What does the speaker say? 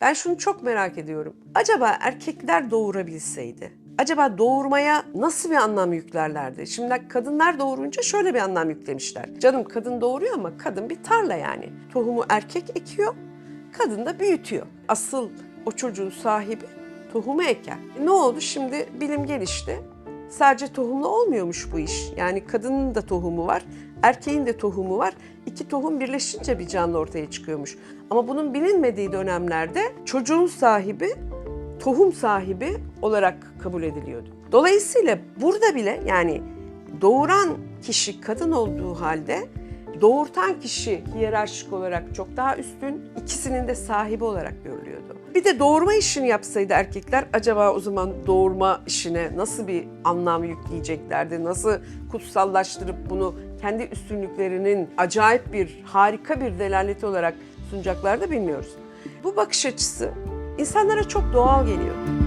Ben şunu çok merak ediyorum. Acaba erkekler doğurabilseydi, acaba doğurmaya nasıl bir anlam yüklerlerdi? Şimdi kadınlar doğurunca şöyle bir anlam yüklemişler. Canım kadın doğuruyor ama kadın bir tarla yani. Tohumu erkek ekiyor, kadın da büyütüyor. Asıl o çocuğun sahibi tohumu eker. E ne oldu şimdi bilim gelişti. Sadece tohumla olmuyormuş bu iş. Yani kadının da tohumu var, erkeğin de tohumu var. İki tohum birleşince bir canlı ortaya çıkıyormuş. Ama bunun bilinmediği dönemlerde çocuğun sahibi tohum sahibi olarak kabul ediliyordu. Dolayısıyla burada bile yani doğuran kişi kadın olduğu halde doğurtan kişi hiyerarşik olarak çok daha üstün, ikisinin de sahibi olarak görülüyordu. Bir de doğurma işini yapsaydı erkekler acaba o zaman doğurma işine nasıl bir anlam yükleyeceklerdi? Nasıl kutsallaştırıp bunu kendi üstünlüklerinin acayip bir, harika bir delaleti olarak sunacaklardı bilmiyoruz. Bu bakış açısı insanlara çok doğal geliyor.